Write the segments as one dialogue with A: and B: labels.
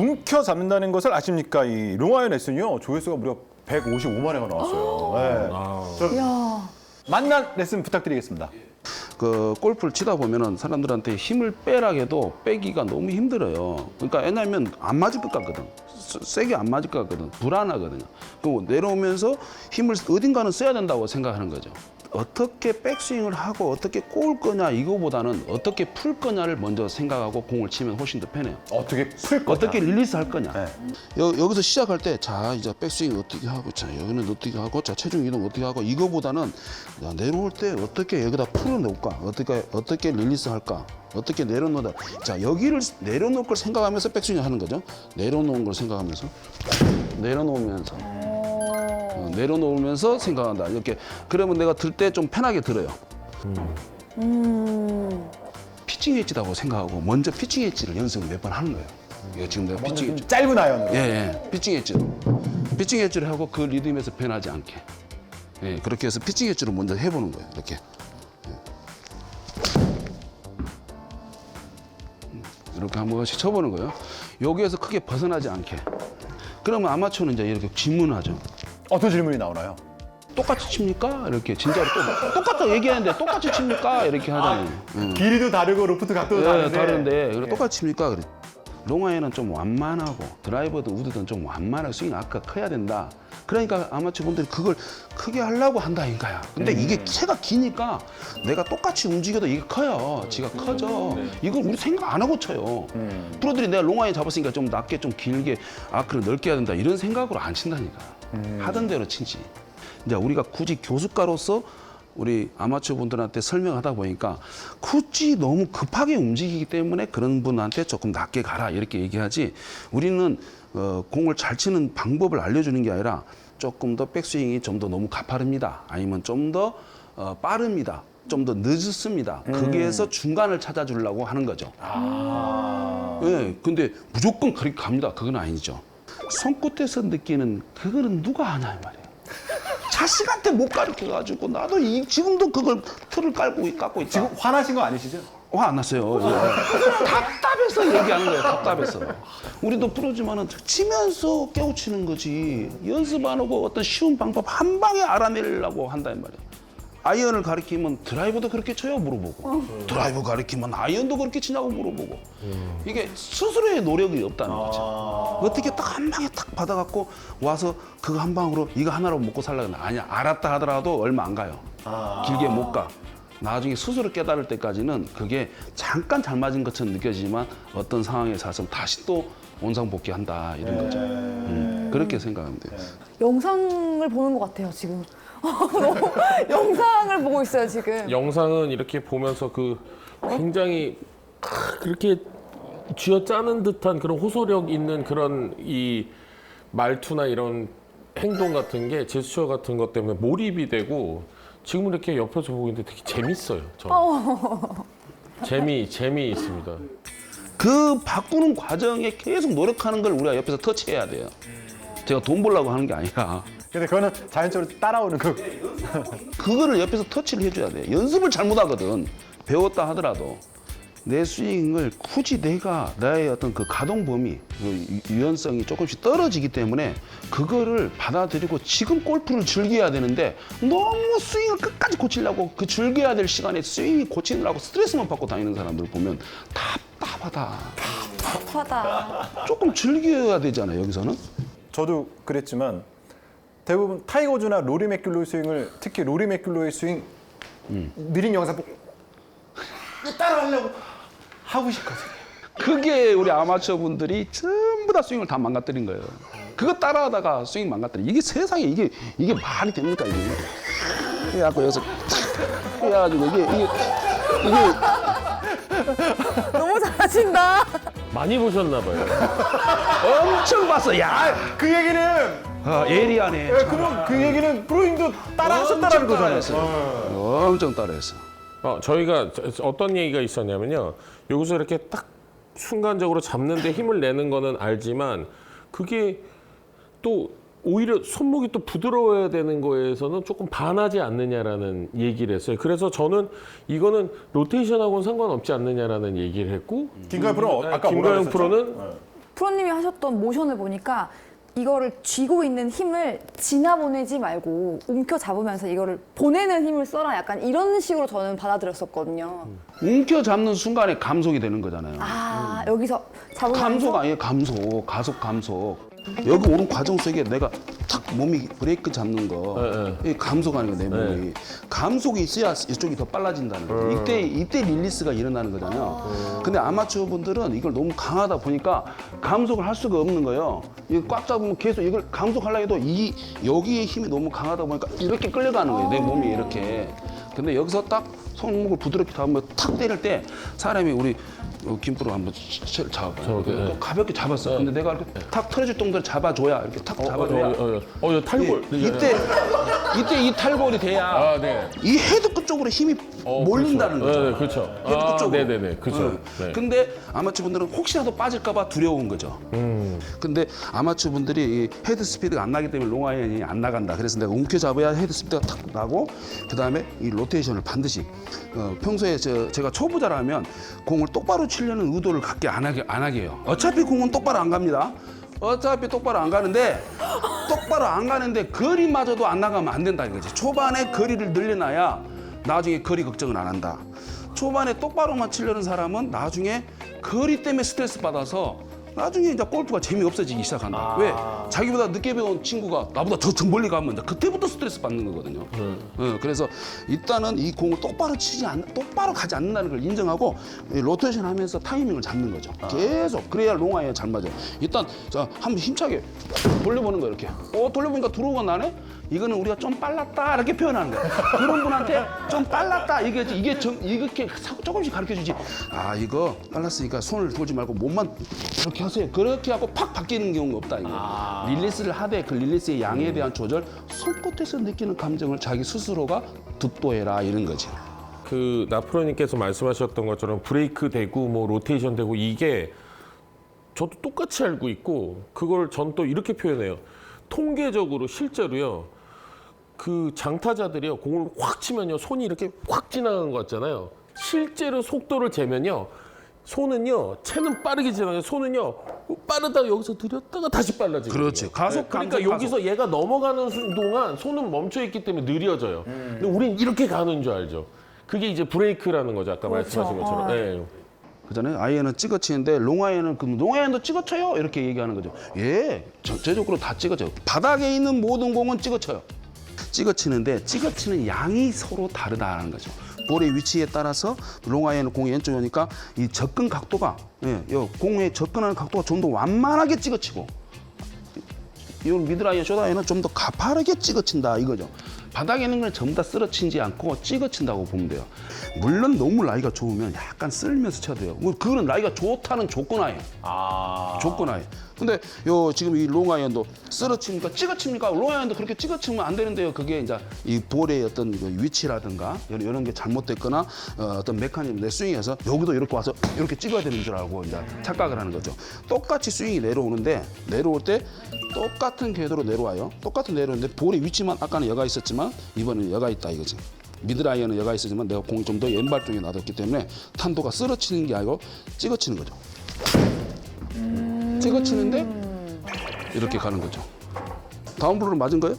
A: 움켜 잡는다는 것을 아십니까? 이 롱아이언 레슨이요 조회수가 무려 155만 회가 나왔어요. 네. 저
B: 이야.
A: 만난 레슨 부탁드리겠습니다.
C: 그 골프를 치다 보면은 사람들한테 힘을 빼라 해도 빼기가 너무 힘들어요. 그러니까 왜냐하면 안 맞을 것 같거든. 세- 세게 안 맞을 것 같거든. 불안하거든요. 그럼 내려오면서 힘을 어딘가는 써야 된다고 생각하는 거죠. 어떻게 백스윙을 하고 어떻게 꼬을 거냐 이거보다는 어떻게 풀 거냐를 먼저 생각하고 공을 치면 훨씬 더 편해요.
A: 어떻게 풀 거냐?
C: 어떻게 릴리스 할 거냐.
A: 네.
C: 여, 여기서 시작할 때, 자, 이제 백스윙 어떻게 하고, 자, 여기는 어떻게 하고, 자, 체중 이동 어떻게 하고, 이거보다는 야, 내려올 때 어떻게 여기다 풀어놓을까? 어떻게, 어떻게 릴리스 할까? 어떻게 내려놓다. 자, 여기를 내려놓을 걸 생각하면서 백스윙 하는 거죠. 내려놓은 걸 생각하면서. 내려놓으면서. 어, 내려놓으면서 생각한다. 이렇게. 그러면 내가 들 때 좀 편하게 들어요.
B: 음.
C: 피칭 엣지라고 생각하고 먼저 피칭 엣지를 연습을 몇 번 하는 거예요. 이거 지금 내가 피칭 엣지.
A: 좀 짧은 아이언으로.
C: 예, 예. 피칭 엣지로. 피칭 엣지를 하고 그 리듬에서 변하지 않게. 예, 그렇게 해서 피칭 엣지로 먼저 해보는 거예요. 이렇게. 이렇게 한 번씩 쳐보는 거예요. 여기에서 크게 벗어나지 않게. 그러면 아마추어는 이제 이렇게 질문하죠.
A: 어떤 질문이 나오나요?
C: 똑같이 칩니까? 이렇게 진짜로 또 똑같다고 얘기하는데 똑같이 칩니까? 이렇게 하잖아요. 음.
A: 길이도 다르고 로프트 각도도
C: 예,
A: 다른데.
C: 다른데 그래, 똑같이 칩니까? 그래. 롱아이는 좀 완만하고 드라이버든 우드든 좀 완만하게 스윙 아까 커야 된다. 그러니까 아마추어 분들이 그걸 크게 하려고 한다니까요. 근데 이게 채가 기니까 내가 똑같이 움직여도 이게 커요. 지가 커져. 이걸 우리 생각 안 하고 쳐요. 프로들이 내가 롱아이 잡았으니까 좀 낮게 좀 길게 아크를 넓게 해야 된다 이런 생각으로 안 친다니까. 하던 대로 치지. 이제 우리가 굳이 교수가로서 우리 아마추어 분들한테 설명하다 보니까 굳이 너무 급하게 움직이기 때문에 그런 분한테 조금 낮게 가라 이렇게 얘기하지 우리는 어, 공을 잘 치는 방법을 알려주는 게 아니라 조금 더 백스윙이 좀 더 너무 가파릅니다. 아니면 좀더 어, 빠릅니다. 좀 더 늦습니다. 거기에서 중간을 찾아주려고 하는 거죠.
A: 아.
C: 예, 근데 무조건 그렇게 갑니다. 그건 아니죠. 손끝에서 느끼는 그거는 누가 하냐 이 말이에요 자식한테 못 가르쳐 가지고 나도 이, 지금도 그걸 틀을 깔고 깎고 있다.
A: 지금 화나신 거 아니시죠?
C: 화 안 났어요. 예. 답답해서 얘기하는 거예요. 답답해서. 우리도 프로지만은 치면서 깨우치는 거지. 연습 안 하고 어떤 쉬운 방법 한 방에 알아내려고 한다는 말이에요. 아이언을 가리키면 드라이버도 그렇게 쳐요 물어보고 드라이버 가리키면 아이언도 그렇게 치냐고 물어보고 이게 스스로의 노력이 없다는 거죠. 어떻게 딱 한 방에 딱 받아갖고 와서 그거 한 방으로 이거 하나로 먹고 살라고 아니야 알았다 하더라도 얼마 안 가요 길게 못 가. 나중에 스스로 깨달을 때까지는 그게 잠깐 잘 맞은 것처럼 느껴지지만 어떤 상황에 사서 다시 또 원상 복귀한다 이런 거죠. 음, 그렇게 생각하면 돼요.
B: 영상을 보는 것 같아요, 지금. 너무 영상을 보고 있어요, 지금.
D: 영상은 이렇게 보면서 그 굉장히 그렇게 쥐어짜는 듯한 그런 호소력 있는 그런 이 말투나 이런 행동 같은 게 제스처 같은 것 때문에 몰입이 되고 지금 이렇게 옆에서 보고 있는데 되게 재밌어요. 저는. 재미 재미 있습니다.
C: 그 바꾸는 과정에 계속 노력하는 걸 우리가 옆에서 터치해야 돼요. 제가 돈 벌려고 하는 게 아니라
A: 근데 그거는 자연적으로 따라오는 그
C: 그거를 옆에서 터치를 해줘야 돼. 연습을 잘못하거든. 배웠다 하더라도 내 스윙을 굳이 내가 나의 어떤 그 가동 범위, 그 유- 유연성이 조금씩 떨어지기 때문에 그거를 받아들이고 지금 골프를 즐겨야 되는데 너무 스윙을 끝까지 고치려고 그 즐겨야 될 시간에 스윙이 고치느라고 스트레스만 받고 다니는 사람들 보면 답답하다.
B: 답하다.
C: 조금 즐겨야 되잖아요, 여기서는.
A: 저도 그랬지만 대부분 타이거즈나 로리 맥귤로의 스윙을 특히 로리 맥귤로의 스윙 느린 영상 보고 따라하려고 하고 싶거든요.
C: 그게 우리 아마추어 분들이 전부 다 스윙을 다 망가뜨린 거예요. 그거 따라하다가 스윙 망가뜨려. 이게 세상에 이게 이게 말이 됩니까 이게? 그래갖고 여기서 탁 해가지고 이게 이게 이게
B: 너무 잘하신다.
D: 많이 보셨나 봐요.
C: 엄청 봤어. 야,
A: 그 얘기는
C: 어, 예리하네.
A: 예, 그럼 그 얘기는 프로님도 따라하셨다는 거잖아요.
C: 따라했어요. 엄청 따라했어.
D: 어, 저희가 저- 어떤 얘기가 있었냐면요. 여기서 이렇게 딱 순간적으로 잡는데 힘을 내는 거는 알지만 그게 또 오히려 손목이 또 부드러워야 되는 거에서는 조금 반하지 않느냐라는 얘기를 했어요. 그래서 저는 이거는 로테이션하고는 상관없지 않느냐라는 얘기를 했고
A: 김가연 프로는 어-
D: 네,
A: 아까 했었죠?
D: 프로는
A: 네.
B: 프로님이 하셨던 모션을 보니까 이거를 쥐고 있는 힘을 지나보내지 말고 움켜 잡으면서 이거를 보내는 힘을 써라. 약간 이런 식으로 저는 받아들였었거든요.
C: 움켜 잡는 순간에 감속이 되는 거잖아요.
B: 아 여기서 잡으면서?
C: 감속 아니에요? 감속. 가속 감속 여기 오는 과정 속에 내가 탁 몸이 브레이크 잡는 거
D: 네,
C: 이 감속하는 거 내 몸이. 감속이 있어야 이쪽이 더 빨라진다는 거죠. 이때 이때 릴리스가 일어나는 거잖아요. 근데 아마추어 분들은 이걸 너무 강하다 보니까 감속을 할 수가 없는 거예요. 이거 꽉 잡으면 계속 이걸 감속하려 해도 이 여기에 힘이 너무 강하다 보니까 이렇게 끌려가는 거예요 내 몸이 이렇게. 근데 여기서 딱 손목을 부드럽게 잡으면 탁 때릴 때 사람이 우리 어, 김프로 한번 실 잡아봐요.
D: 저렇게, 네.
C: 가볍게 잡았어. 근데 내가 이렇게 탁 털어줄 정도로 잡아줘야 이렇게 탁
D: 어, 어,
C: 잡아줘야.
D: 어, 어, 어, 어, 탈골.
C: 이- 이때 이때 이 탈골이 돼야
D: 아, 네.
C: 이 헤드끝 쪽으로 힘이
D: 어,
C: 몰린다는
D: 그렇죠.
C: 거죠.
D: 네, 그렇죠.
C: 헤드끝
D: 아,
C: 쪽으로.
D: 네네네, 그렇죠.
C: 응.
D: 네.
C: 근데 아마추어 분들은 혹시라도 빠질까봐 두려운 거죠.
D: 음.
C: 근데 아마추어 분들이 이 헤드 스피드가 안 나기 때문에 롱아이언이 안 나간다. 그래서 내가 움켜 잡아야 헤드 스피드가 탁 나고 그 다음에 이 로테이션을 반드시 어, 평소에 저, 제가 초보자라면 공을 똑바로 치려는 의도를 갖게 안 하게 안 하게 해요. 어차피 공은 똑바로 안 갑니다. 어차피 똑바로 안 가는데 똑바로 안 가는데 거리마저도 안 나가면 안 된다 이거지. 초반에 거리를 늘려놔야 나중에 거리 걱정을 안 한다. 초반에 똑바로만 치려는 사람은 나중에 거리 때문에 스트레스 받아서 나중에 이제 골프가 재미없어지기 시작한다. 왜? 자기보다 늦게 배운 친구가 나보다 더, 더 멀리 가면 이제 그때부터 스트레스 받는 거거든요. 어, 그래서 일단은 이 공을 똑바로 치지 않, 똑바로 가지 않는다는 걸 인정하고 이 로테이션 하면서 타이밍을 잡는 거죠. 계속 그래야 롱아이에 잘 맞아요. 일단 자 한번 힘차게 돌려보는 거예요 이렇게. 어 돌려보니까 들어오가 나네. 이거는 우리가 좀 빨랐다 이렇게 표현하는 거예요. 그런 분한테 좀 빨랐다 이게 이게 좀 이렇게 사- 조금씩 가르쳐 주지. 아 이거 빨랐으니까 손을 돌지 말고 몸만 이렇게 하세요. 그렇게 하고 팍 바뀌는 경우가 없다 이거. 릴리스를 하되 그 릴리스의 양에 대한 조절, 손끝에서 느끼는 감정을 자기 스스로가 득도해라 이런 거지.
D: 그 나프로님께서 말씀하셨던 것처럼 브레이크 되고 뭐 로테이션 되고 이게 저도 똑같이 알고 있고 그걸 전 또 이렇게 표현해요. 통계적으로 실제로요. 그 장타자들이요 공을 확 치면요 손이 이렇게 확 지나가는 것 같잖아요. 실제로 속도를 재면요 손은요 채는 빠르게 지나가요. 손은요 빠르다가 여기서 들였다가 다시 빨라지고.
C: 그렇지. 가속,
D: 그러니까
C: 감속,
D: 여기서 얘가 넘어가는 순- 동안 손은 멈춰 있기 때문에 느려져요. 근데 우린 이렇게 가는 줄 알죠. 그게 이제 브레이크라는 거죠. 아까
B: 그렇죠.
D: 말씀하신 것처럼.
B: 아.
D: 예.
C: 그잖아요. 아이언은 찍어치는데 롱아이언은 그럼 롱아이언도 찍어쳐요 이렇게 얘기하는 거죠. 예, 전체적으로 다 찍어쳐요. 바닥에 있는 모든 공은 찍어쳐요. 찍어치는데 찍어치는 양이 서로 다르다는 거죠. 볼의 위치에 따라서 롱아이언 공이 왼쪽에 오니까 이 접근 각도가 예, 요 공에 접근하는 각도가 좀 더 완만하게 찍어치고 이 미드라이언, 쇼다이언은 좀더 가파르게 찍어친다 이거죠. 바닥에 있는 걸 전부 다 쓰러치지 않고 찍어친다고 보면 돼요. 물론 너무 라이가 좋으면 약간 쓸면서 쳐야 돼요. 뭐 그거는 라이가 좋다는 조건하에. 조건하에. 근데 요 지금 이 롱아이언도 쓰러치니까 찍어칩니까? 롱아이언도 그렇게 찍어치면 안 되는데요. 그게 이제 이 볼의 어떤 그 위치라든가 이런, 이런 게 잘못됐거나 어, 떤 메커니즘 내 스윙에서 여기도 이렇게 와서 이렇게 찍어야 되는 줄 알고 이제 착각을 하는 거죠. 똑같이 스윙이 내려오는데 내려올 때 똑같은 궤도로 내려와요. 똑같은 내려오는데 볼의 위치만 아까는 여가 있었지만 이번에는 여가 있다 이거지. 미드라이언은 여가 있었지만 내가 공이 좀 더 왼발 쪽에 놔뒀기 때문에 탄도가 쓰러치는 게 아니고 찍어치는 거죠. 찍어치는데 이렇게 가는 거죠. 다운 블루를 맞은 거예요?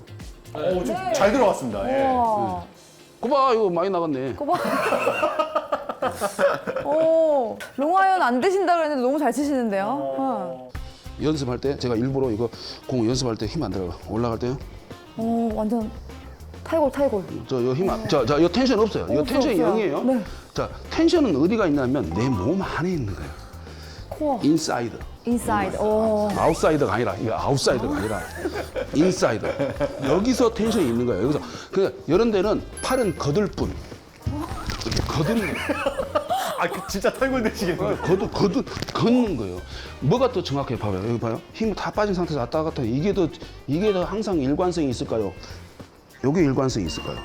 A: 어, 좀잘 들어갔습니다. 예.
B: 와.
C: 그봐 이거 많이 나갔네.
B: 오, 롱아이언 안 되신다 그랬는데 너무 잘 치시는데요. 어.
C: 연습할 때 제가 일부러 이거 공 연습할 때 힘 안 들어가. 올라갈 때요.
B: 오, 완전 탈골 탈골.
C: 저 요 힘 안. 자자 이 텐션 없어요.
B: 없어,
C: 텐션이
B: 없어요.
C: 0이에요.
B: 네.
C: 자 텐션은 어디가 있냐면 내 몸 안에 있는 거예요.
B: 코어,
C: 인사이드.
B: 인사이드. 오.
C: 아웃사이더가 아니라 이게 아웃사이더가 아니라 인사이더 여기서 텐션이 있는 거예요 여기서 그 이런 데는 팔은 거들 뿐 이렇게 거드는 거예요
A: 아, 그 진짜 탈골 되시겠네요.
C: 거두 거두 걷는 거예요 뭐가 더 정확해 봐봐요 여기 봐요 힘이 다 빠진 상태에서 왔다 갔다 이게 더 이게 더 항상 일관성이 있을까요 여기 일관성이 있을까요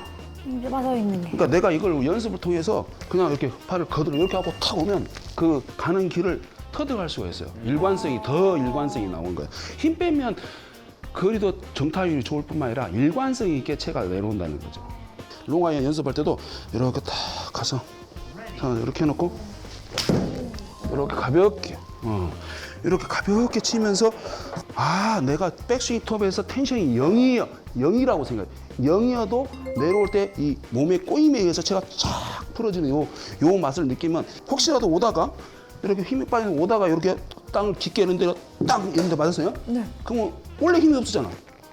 B: 이게 맞아 있는 게.
C: 그러니까 내가 이걸 연습을 통해서 그냥 이렇게 팔을 거들어 이렇게 하고 탁 오면 그 가는 길을 터득할 수가 있어요. 일관성이 더 일관성이 나오는 거예요. 힘 빼면 거리도 정타율이 좋을 뿐만 아니라 일관성 있게 채가 내려온다는 거죠. 롱아이언 연습할 때도 이렇게 딱 가서 자, 이렇게 해놓고 이렇게 가볍게 어. 이렇게 가볍게 치면서 아 내가 백스윙 톱에서 텐션이 0이에요 0이라고 생각해 0이어도 내려올 때 이 몸의 꼬임에 의해서 제가 쫙 풀어지는 요, 요 맛을 느끼면 혹시라도 오다가 이렇게 힘이 빠지는 오다가 이렇게 땅을 깊게 이런 데가 딱 이런 데 맞았어요?
B: 네.
C: 그러면 원래 힘이 없었잖아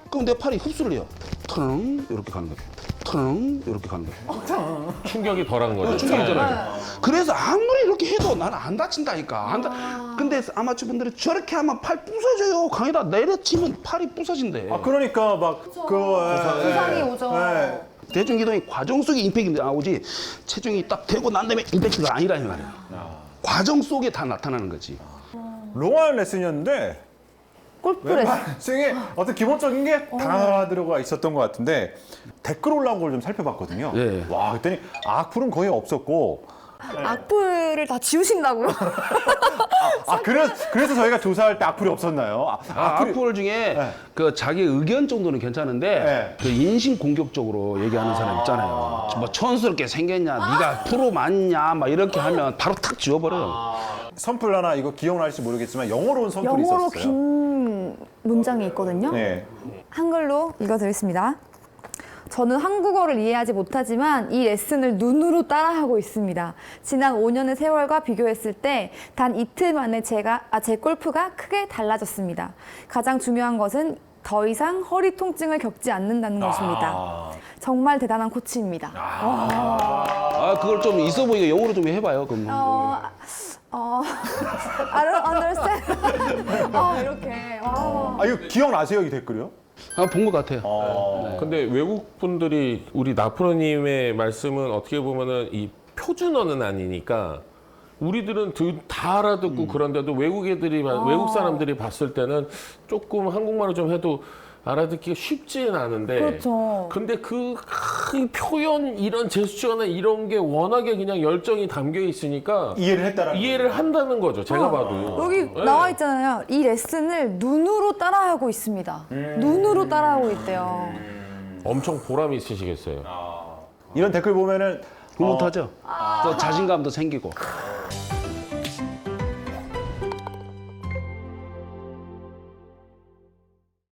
C: 그럼 내 팔이 흡수를 해요 턴 이렇게 가는 거예요 턴 이렇게 가는 거예요
D: 충격이 덜한 거죠.
C: 충격이잖아요. 그래서 아무리 이렇게 해도 나는 안 다친다니까. 안 다... 근데 아마추어 분들이 저렇게 하면 팔 부서져요. 강에다 내려치면 팔이 부서진대.
A: 아 그러니까 막그
B: 부상이 오죠.
C: 대중기동이 과정 속에 임팩이 나오지 체중이 딱 되고 난 다음에 임팩트가 아니라 이 말이야. 과정 속에 다 나타나는 거지.
A: 롱한 레슨이었는데
B: 골프 레슨.
A: 스윙에 어떤 기본적인 게 다 들어가 있었던 것 같은데 댓글 올라온 걸 좀 살펴봤거든요.
C: 예.
A: 와 그랬더니 악플은 거의 없었고
B: 악플을 다 지우신다고요?
A: 아 그래서 그래서 저희가 조사할 때 악플이 없었나요? 아,
C: 아,
A: 악플이-
C: 악플 중에
A: 네.
C: 그 자기 의견 정도는 괜찮은데
A: 네.
C: 그 인신 공격적으로 얘기하는 사람 있잖아요. 뭐 촌스럽게 생겼냐, 네가 프로 맞냐, 막 이렇게 하면 바로 탁 지워버려요.
A: 선플 하나 이거 기억날지 모르겠지만 영어로 온 선플이
B: 영어로
A: 있었어요.
B: 긴 문장이 있거든요.
A: 네.
B: 한글로 읽어드리겠습니다. 저는 한국어를 이해하지 못하지만 이 레슨을 눈으로 따라하고 있습니다. 지난 5년의 세월과 비교했을 때 단 이틀 만에 제가 아, 제 골프가 크게 달라졌습니다. 가장 중요한 것은 더 이상 허리 통증을 겪지 않는다는 것입니다.
A: 아,
B: 정말 대단한 코치입니다.
C: 아, 그걸 좀 있어 보이게 영어로 좀 해봐요. 그럼.
B: 어, 어, I don't understand. 어, 이렇게. 와.
A: 아 이거 기억나세요 이 댓글이요?
C: 아, 본 것 같아요.
A: 어.
D: 근데 외국 분들이 우리 나프로님의 말씀은 어떻게 보면은 이 표준어는 아니니까 우리들은 드- 다 알아듣고 그런데도 외국 애들이 봐- 외국 사람들이 봤을 때는 조금 한국말을 좀 해도 알아듣기가 쉽지는 않은데
B: 그렇죠.
D: 근데 그 큰 표현 이런 제스처나 이런 게 워낙에 그냥 열정이 담겨 있으니까
A: 이해를 했다라는
D: 이해를 한다는 거죠 제가 봐도
B: 여기
D: 네.
B: 나와 있잖아요. 이 레슨을 눈으로 따라하고 있습니다. 눈으로 따라하고 있대요.
D: 엄청 보람 있으시겠어요
A: 이런 댓글 보면은
C: 흐뭇하죠? 또 자신감도 생기고.